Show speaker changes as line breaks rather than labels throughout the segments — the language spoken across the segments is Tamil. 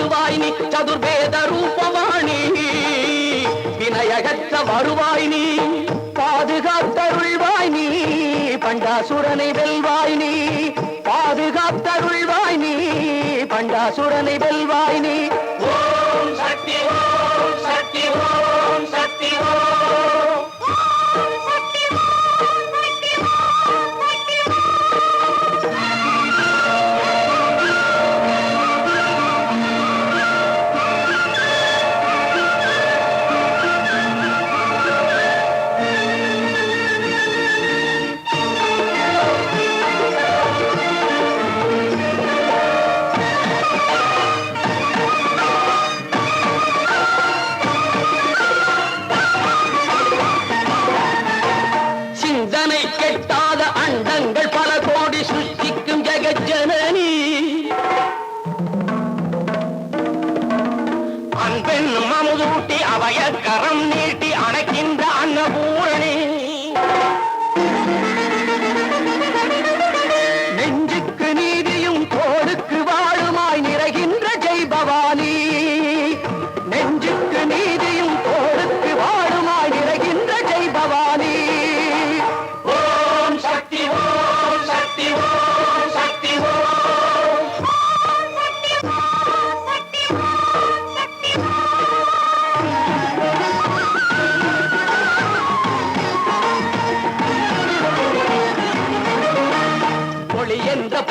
வருவாய் நீ சதுர்வேத ரூபவாணி வினயகற்ற வருவாய் நீ பாதுகாத்தருள்வாய் நீ பண்டாசுரனை வெல்வாய் நீ பாதுகாத்தருள்வாய் நீ பண்டாசுரனை வெல்வாய் நீ சிந்தனை கெட்டாத அண்டங்கள் பல கோடி சிருஷ்டிக்கும் ஜெகஜனனி. அன்பென்னும் அமுதூட்டி அவய கரம் நீட்டி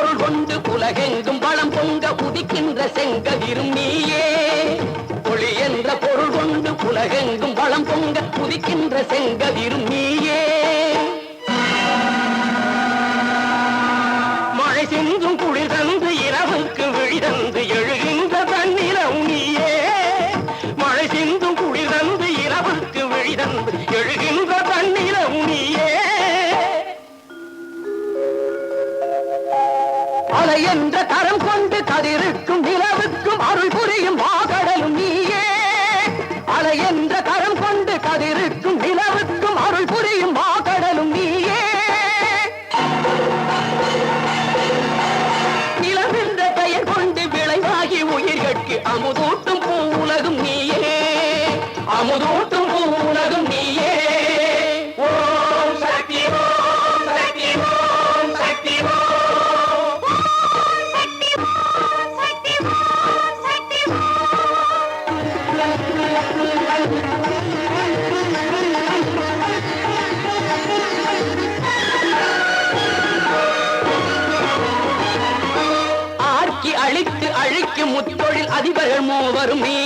பொருள் கொண்டு உலகெங்கும் வளம் பொங்க உதிக்கின்ற செங்கதிரும் நீயே ஒளி என்ற பொருள் கொண்டு உலகெங்கும் வளம் பொங்க உதிக்கின்ற செங்கதிரும் கொண்டு நிலவுக்கும் அருள் புரியும் மாகடலும் நீயே. அலை என்ற கரம் கொண்டு கதிருக்கும் நிலவுக்கும் அருள் புரியும் மாகடலும் நீயே. நிலவென்ற பெயர் கொண்டு விளைவாகி உயிர்களுக்கு அமுதூட்டும் அதிபர்கள் மூவருமே